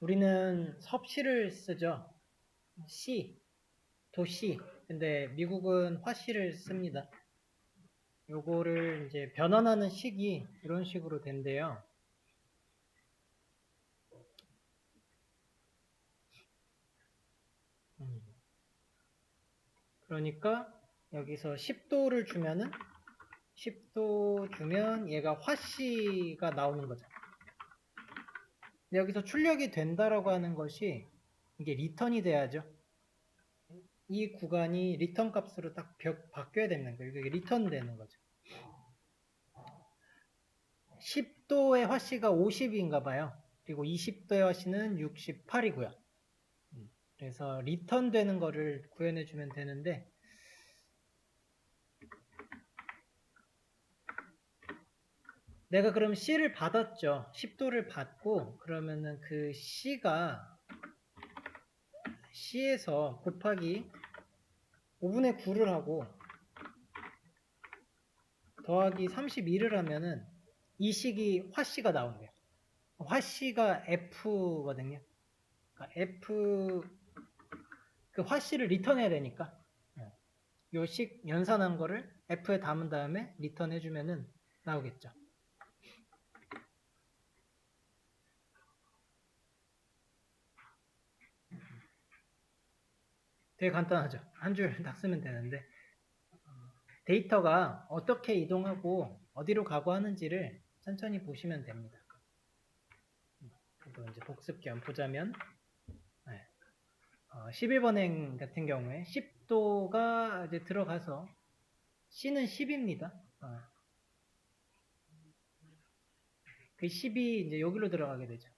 우리는 섭씨를 쓰죠. 시, 도시. 근데 미국은 화씨를 씁니다. 요거를 이제 변환하는 식이 이런 식으로 된대요. 음. 그러니까 여기서 10도를 주면은 10도 주면 얘가 화씨가 나오는 거죠. 여기서 출력이 된다라고 하는 것이 이게 리턴이 돼야죠. 이 구간이 리턴 값으로 딱 벽- 바뀌어야 되는 거예요. 이게 리턴 되는 거죠. 10도의 화씨가 50인가 봐요. 그리고 20도의 화씨는 68이고요. 그래서 리턴 되는 거를 구현해 주면 되는데 내가 그럼 C를 받았죠. 10도를 받고 그러면은 그 C가 C에서 곱하기 5분의 9를 하고 더하기 32를 하면은 이 식이 화씨가 나온대요. 화씨가 F거든요. 그러니까 F 그 화씨를 리턴해야 되니까 요식 연산한 거를 F에 담은 다음에 리턴 해주면은 나오겠죠. 되게 간단하죠. 한 줄 딱 쓰면 되는데 데이터가 어떻게 이동하고 어디로 가고 하는지를 천천히 보시면 됩니다. 또 이제 복습 겸 보자면 네. 어, 11번행 같은 경우에 10도가 이제 들어가서 C는 10입니다. 어. 그 10이 이제 여기로 들어가게 되죠.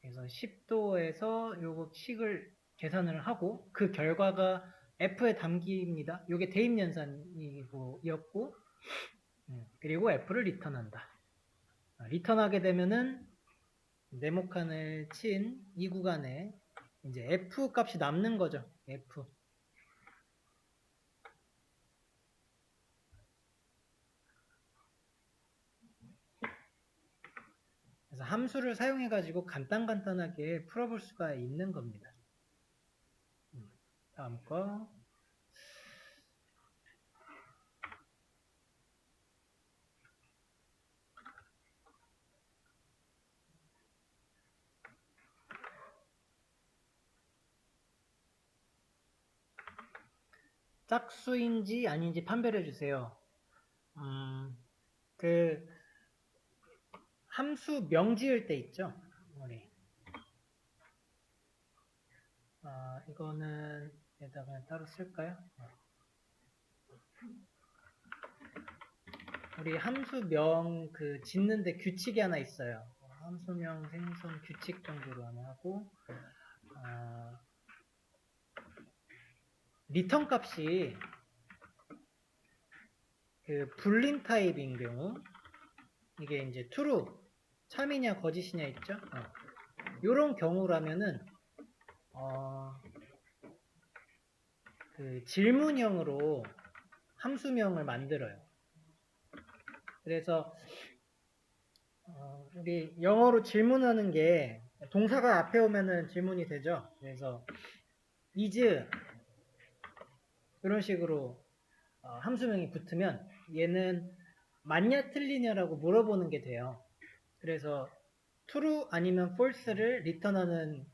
그래서 10도에서 요거 식을 계산을 하고 그 결과가 F에 담깁니다. 이게 대입 연산이었고 음, 그리고 F를 리턴한다. 아, 리턴하게 되면은 네모칸을 친 이 구간에 이제 F 값이 남는 거죠. F. 함수를 사용해 가지고 간단간단하게 풀어볼 수가 있는 겁니다. 음, 다음 거. 짝수인지 아닌지 판별해 주세요. 음, 그 함수 명 지을 때 있죠. 우리. 아, 이거는 여기다가 따로 쓸까요? 어. 우리 함수명 그 짓는데 규칙이 하나 있어요. 함수명 생성 규칙 정도로 하나 하고 아, 리턴 값이 그 불린 타입인 경우 이게 이제 true 참이냐 거짓이냐 있죠? 어. 요런 경우라면은 어, 그 질문형으로 함수명을 만들어요. 그래서 어, 우리 영어로 질문하는 게 동사가 앞에 오면은 질문이 되죠. 그래서 is 이런 식으로 어, 함수명이 붙으면 얘는 맞냐 틀리냐라고 물어보는 게 돼요. 그래서 true 아니면 false를 리턴하는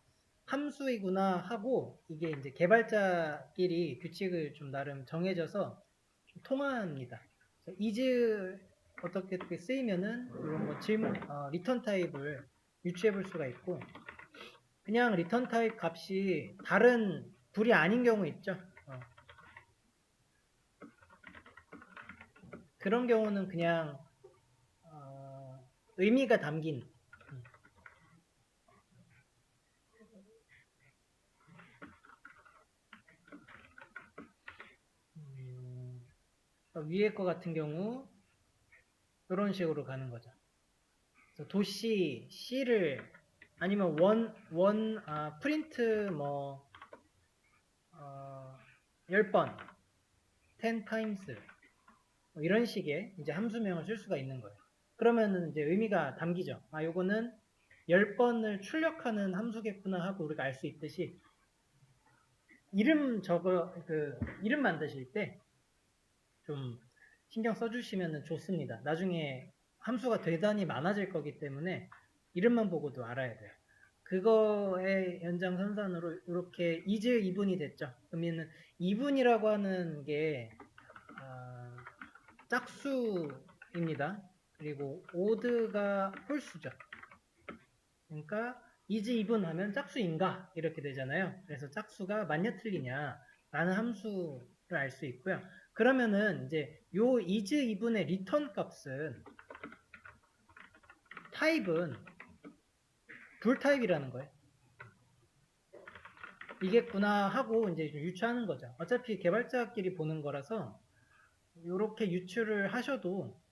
함수이구나 하고 이게 이제 개발자끼리 규칙을 좀 나름 정해져서 좀 통합니다. is 어떻게 어떻게 쓰이면은 이런 뭐 질문 어, 리턴 타입을 유추해 볼 수가 있고 그냥 리턴 타입 값이 다른 불이 아닌 경우 있죠. 어. 그런 경우는 그냥 어, 의미가 담긴 음, 위에 거 같은 경우 이런 식으로 가는 거죠. 도시 C를 아니면 원, 원, 아, 프린트 뭐, 어, 10번, 10 times, 뭐 이런 식의 이제 함수명을 쓸 수가 있는 거예요. 그러면은 이제 의미가 담기죠. 아, 요거는 10번을 출력하는 함수겠구나 하고 우리가 알 수 있듯이 이름 적어 그 이름 만드실 때 좀 신경 써주시면 좋습니다. 나중에 함수가 대단히 많아질 거기 때문에 이름만 보고도 알아야 돼요. 그거의 연장선상으로 이렇게 이즈 2분이 됐죠. 그러면은 2분이라고 하는 게 아, 짝수입니다. 그리고 오드가 홀수죠. 그러니까 이즈 2분 하면 짝수인가 이렇게 되잖아요. 그래서 짝수가 맞냐 틀리냐 라는 함수를 알 수 있고요. 그러면은 이제 요 is 2분의 리턴 값은 타입은 불 타입이라는 거예요. 이겠구나 하고 이제 좀 유추하는 거죠. 어차피 개발자끼리 보는 거라서 이렇게 유추를 하셔도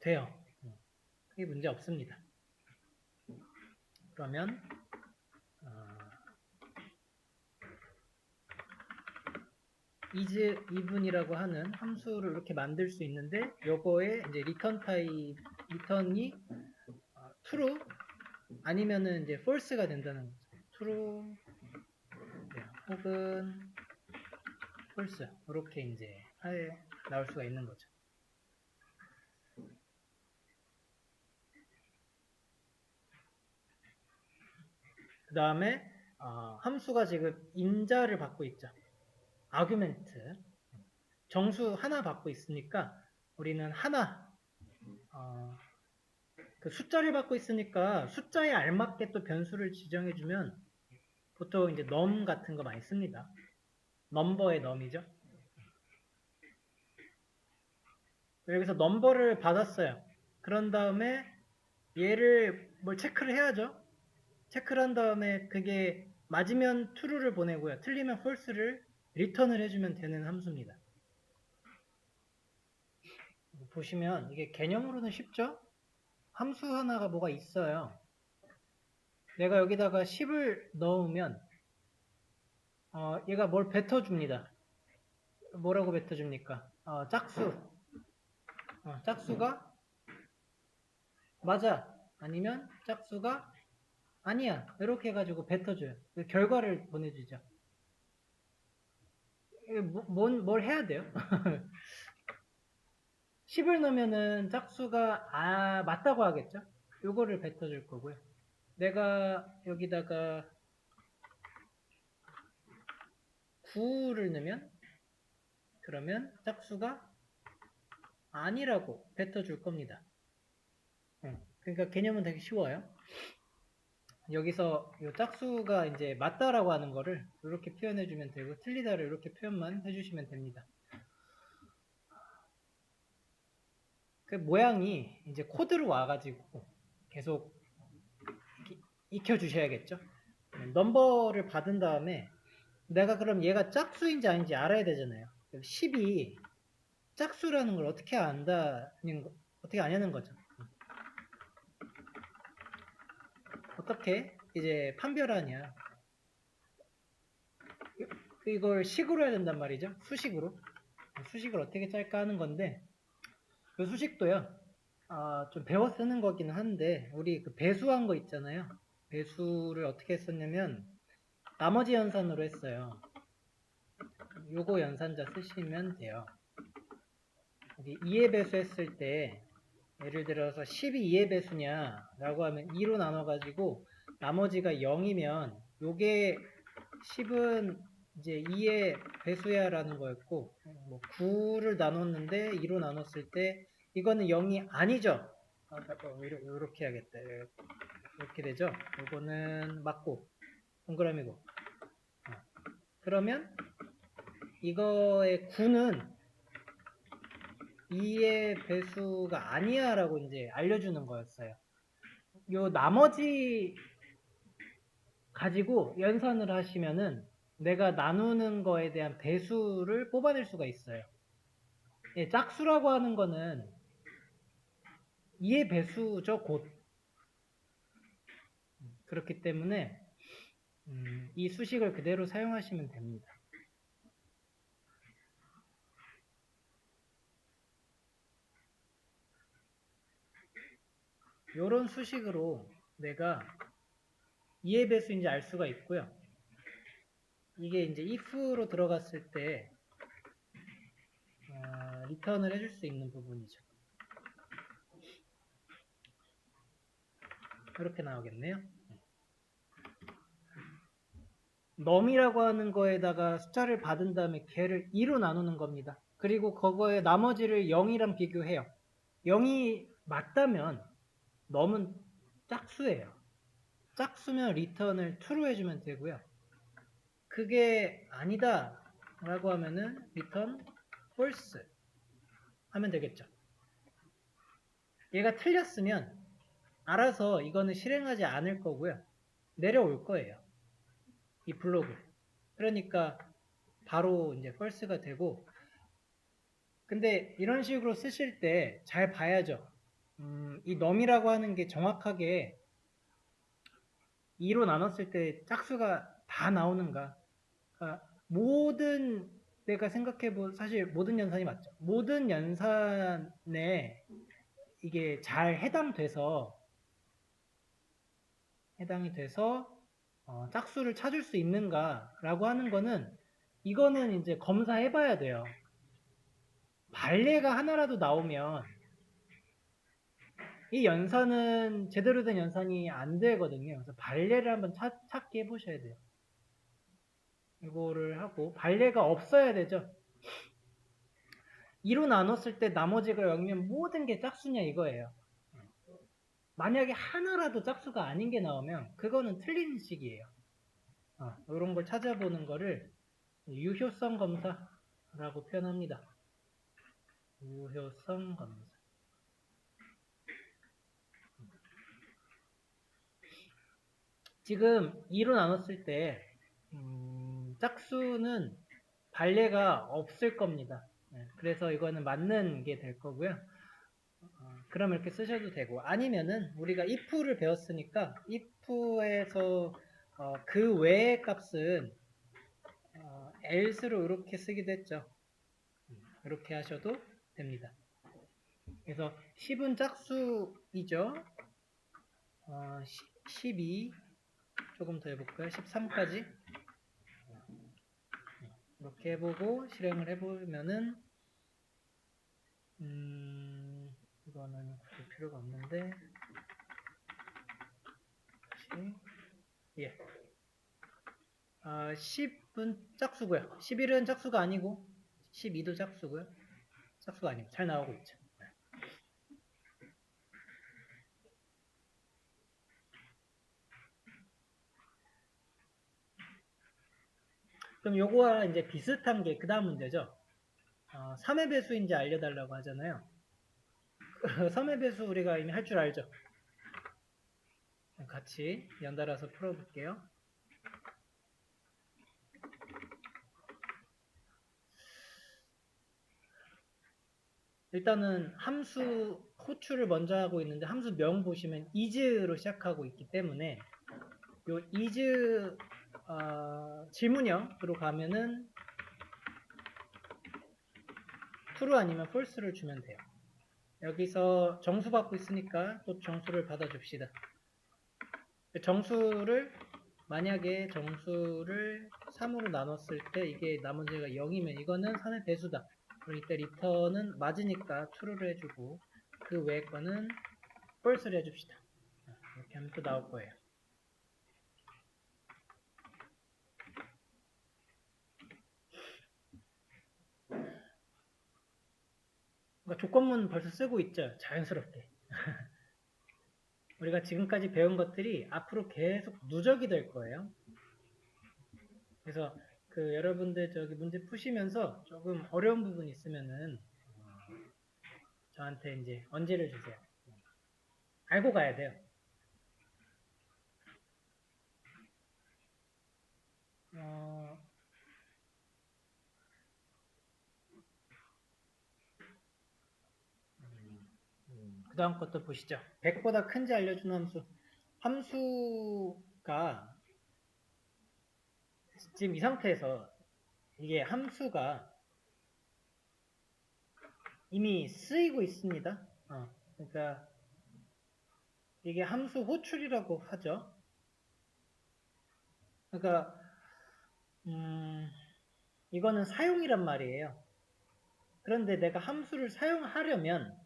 돼요. 크게 문제 없습니다. 그러면 is 2분이라고 하는 함수를 이렇게 만들 수 있는데 요거에 이제 return 타입 리턴이 어, true 아니면은 이제 false가 된다는 거죠. true 네, 혹은 false 이렇게 이제 나올 수가 있는 거죠. 그 다음에 어, 함수가 지금 인자를 받고 있죠. 아규멘트 정수 하나 받고 있으니까 우리는 하나 어, 그 숫자를 받고 있으니까 숫자에 알맞게 또 변수를 지정해주면 보통 이제 넘 같은 거 많이 씁니다. 넘버의 넘이죠. 여기서 넘버를 받았어요. 그런 다음에 얘를 뭘 체크를 해야죠. 체크를 한 다음에 그게 맞으면 true를 보내고요. 틀리면 false를 리턴을 해주면 되는 함수입니다. 보시면 이게 개념으로는 쉽죠? 함수 하나가 뭐가 있어요. 내가 여기다가 10을 넣으면 어, 얘가 뭘 뱉어줍니다. 뭐라고 뱉어줍니까? 어, 짝수. 어, 짝수가 맞아. 아니면 짝수가 아니야. 이렇게 해가지고 뱉어줘요. 그 결과를 보내주죠. 뭐, 뭔, 뭘 해야 돼요? 10을 넣으면은 짝수가 아 맞다고 하겠죠? 요거를 뱉어줄 거고요. 내가 여기다가 9를 넣으면 그러면 짝수가 아니라고 뱉어줄 겁니다. 그러니까 개념은 되게 쉬워요. 여기서 이 짝수가 이제 맞다라고 하는 거를 이렇게 표현해 주면 되고 틀리다를 이렇게 표현만 해주시면 됩니다. 그 모양이 이제 코드로 와가지고 계속 익혀 주셔야겠죠. 넘버를 받은 다음에 내가 그럼 얘가 짝수인지 아닌지 알아야 되잖아요. 10이 짝수라는 걸 어떻게 안다는 거, 어떻게 아냐는 거죠. 어떻게? 이제 판별하냐? 이걸 식으로 해야 된단 말이죠. 수식으로. 수식을 어떻게 짤까 하는 건데 그 수식도요 아, 좀 배워 쓰는 거기는 한데 우리 그 배수한 거 있잖아요. 배수를 어떻게 했었냐면 나머지 연산으로 했어요. 요거 연산자 쓰시면 돼요. 여기 2의 배수 했을 때 예를 들어서 10이 2의 배수냐 라고 하면 2로 나눠 가지고 나머지가 0이면 요게 10은 이제 2의 배수야 라는 거였고 뭐 9를 나눴는데 2로 나눴을 때 이거는 0이 아니죠? 아, 이렇게 해야겠다. 이렇게 되죠? 이거는 맞고. 동그라미고. 어. 그러면 이거의 9는 2의 배수가 아니야 라고 이제 알려주는 거였어요. 요 나머지 가지고 연산을 하시면은 내가 나누는 거에 대한 배수를 뽑아낼 수가 있어요. 예, 짝수라고 하는 거는 2의 배수죠, 곧. 그렇기 때문에 음, 이 수식을 그대로 사용하시면 됩니다. 이런 수식으로 내가 이해 배수인지 알 수가 있고요. 이게 이제 if로 들어갔을 때 어, 리턴을 해줄 수 있는 부분이죠. 이렇게 나오겠네요. 넘이라고 하는 거에다가 숫자를 받은 다음에 걔를 2로 나누는 겁니다. 그리고 그거에 나머지를 0이랑 비교해요. 0이 맞다면 넘은 짝수예요. 짝수면 리턴을 true로 해주면 되고요. 그게 아니다 라고 하면은 return false 하면 되겠죠. 얘가 틀렸으면 알아서 이거는 실행하지 않을 거고요. 내려올 거예요. 이 블록을. 그러니까 바로 이제 false가 되고 근데 이런 식으로 쓰실 때 잘 봐야죠. 음, 이 num이라고 하는 게 정확하게 2로 나눴을 때 짝수가 다 나오는가. 그러니까 모든 내가 생각해 보 사실 모든 연산이 맞죠. 모든 연산에 이게 잘 해당돼서 해당이 돼서 어, 짝수를 찾을 수 있는가라고 하는 거는 이거는 이제 검사해 봐야 돼요. 발레가 하나라도 나오면 이 연산은 제대로 된 연산이 안 되거든요. 그래서 발레를 한번 찾, 찾게 해보셔야 돼요. 이거를 하고 발레가 없어야 되죠. 2로 나눴을 때 나머지가 0이면 모든 게 짝수냐 이거예요. 만약에 하나라도 짝수가 아닌 게 나오면 그거는 틀린 식이에요. 어, 이런 걸 찾아보는 거를 유효성 검사라고 표현합니다. 유효성 검사. 지금 2로 나눴을 때 음, 짝수는 발레가 없을 겁니다. 네, 그래서 이거는 맞는 게 될 거고요. 어, 그럼 이렇게 쓰셔도 되고 아니면은 우리가 if를 배웠으니까 if에서 어, 그 외의 값은 어, else로 이렇게 쓰기도 했죠. 음, 이렇게 하셔도 됩니다. 그래서 10은 짝수이죠. 어, 12 조금 더 해볼까요? 13까지 이렇게 해보고 실행을 해보면은 음, 이거는 볼 필요가 없는데 다시 예. 아, 10은 짝수고요. 11은 짝수가 아니고 12도 짝수고요. 짝수가 아니고 잘 나오고 있죠. 그럼 요거와 이제 비슷한 게 그 다음 문제죠. 어, 3의 배수인지 알려달라고 하잖아요. 3의 배수 우리가 이미 할 줄 알죠. 같이 연달아서 풀어볼게요. 일단은 함수 호출을 먼저 하고 있는데 함수 명 보시면 is로 시작하고 있기 때문에 요 is 어, 질문형으로 가면은 true 아니면 false를 주면 돼요. 여기서 정수 받고 있으니까 또 정수를 받아줍시다. 정수를 만약에 정수를 3으로 나눴을 때 이게 나머지가 0이면 이거는 3의 배수다. 그럼 이때 리턴은 맞으니까 true를 해주고 그 외의 거는 false를 해줍시다. 이렇게 하면 또 나올 거예요. 그러니까 조건문 벌써 쓰고 있죠. 자연스럽게. 우리가 지금까지 배운 것들이 앞으로 계속 누적이 될 거예요. 그래서 그 여러분들 저기 문제 푸시면서 조금 어려운 부분 있으면은 저한테 이제 언제를 주세요. 알고 가야 돼요. 어, 그 다음 것도 보시죠. 100보다 큰지 알려주는 함수. 함수가 지금 이 상태에서 이게 함수가 이미 쓰이고 있습니다. 어, 그러니까 이게 함수 호출이라고 하죠. 그러니까 음, 이거는 사용이란 말이에요. 그런데 내가 함수를 사용하려면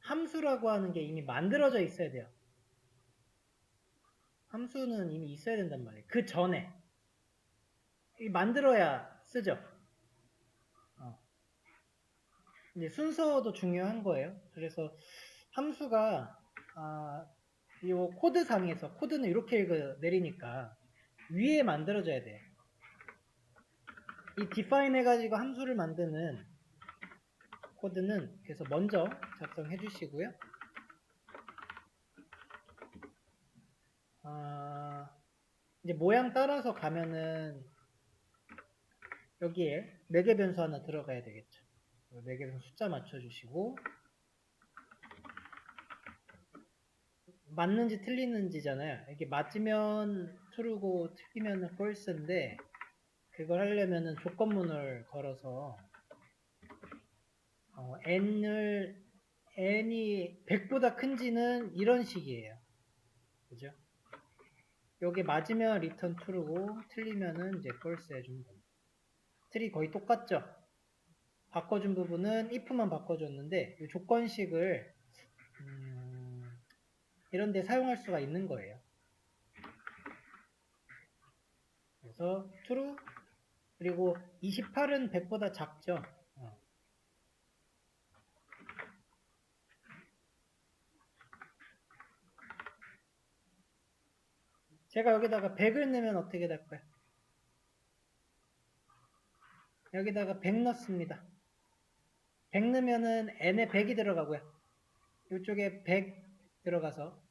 함수라고 하는 게 이미 만들어져 있어야 돼요. 함수는 이미 있어야 된단 말이에요. 그 전에 이 만들어야 쓰죠. 어. 이제 순서도 중요한 거예요. 그래서 함수가 아, 이 코드상에서 코드는 이렇게 내리니까 위에 만들어져야 돼. 이 define 해가지고 함수를 만드는 코드는 그래서 먼저 작성해 주시고요. 아, 이제 모양 따라서 가면은 여기에 매개 변수 하나 들어가야 되겠죠. 매개 변수 숫자 맞춰주시고 맞는지 틀리는지잖아요. 이게 맞으면 true고 틀리면 false인데 그걸 하려면은 조건문을 걸어서 어, n을 n이 100보다 큰지는 이런 식이에요. 그죠? 요게 맞으면 return true고 틀리면은 이제 false 해주면 됩니다. 틀이 거의 똑같죠? 바꿔준 부분은 if만 바꿔줬는데 이 조건식을 음, 이런 데 사용할 수가 있는 거예요. 그래서 true 그리고 28은 100보다 작죠. 어. 제가 여기다가 100을 넣으면 어떻게 될까요? 여기다가 100 넣습니다. 100 넣으면은 n에 100이 들어가고요. 이쪽에 100 들어가서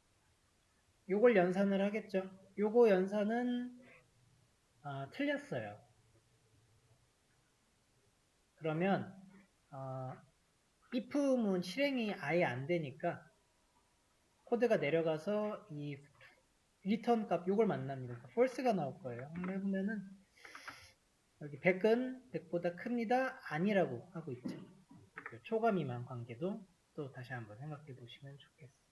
요걸 연산을 하겠죠. 요거 연산은 아, 틀렸어요. 그러면 어, if문 실행이 아예 안 되니까 코드가 내려가서 이 리턴 값 요걸 만납니다. 그러니까 false가 나올 거예요. 한번 해보면은 여기 100은 100보다 큽니다. 아니라고 하고 있죠. 그 초과 미만 관계도 또 다시 한번 생각해 보시면 좋겠습니다.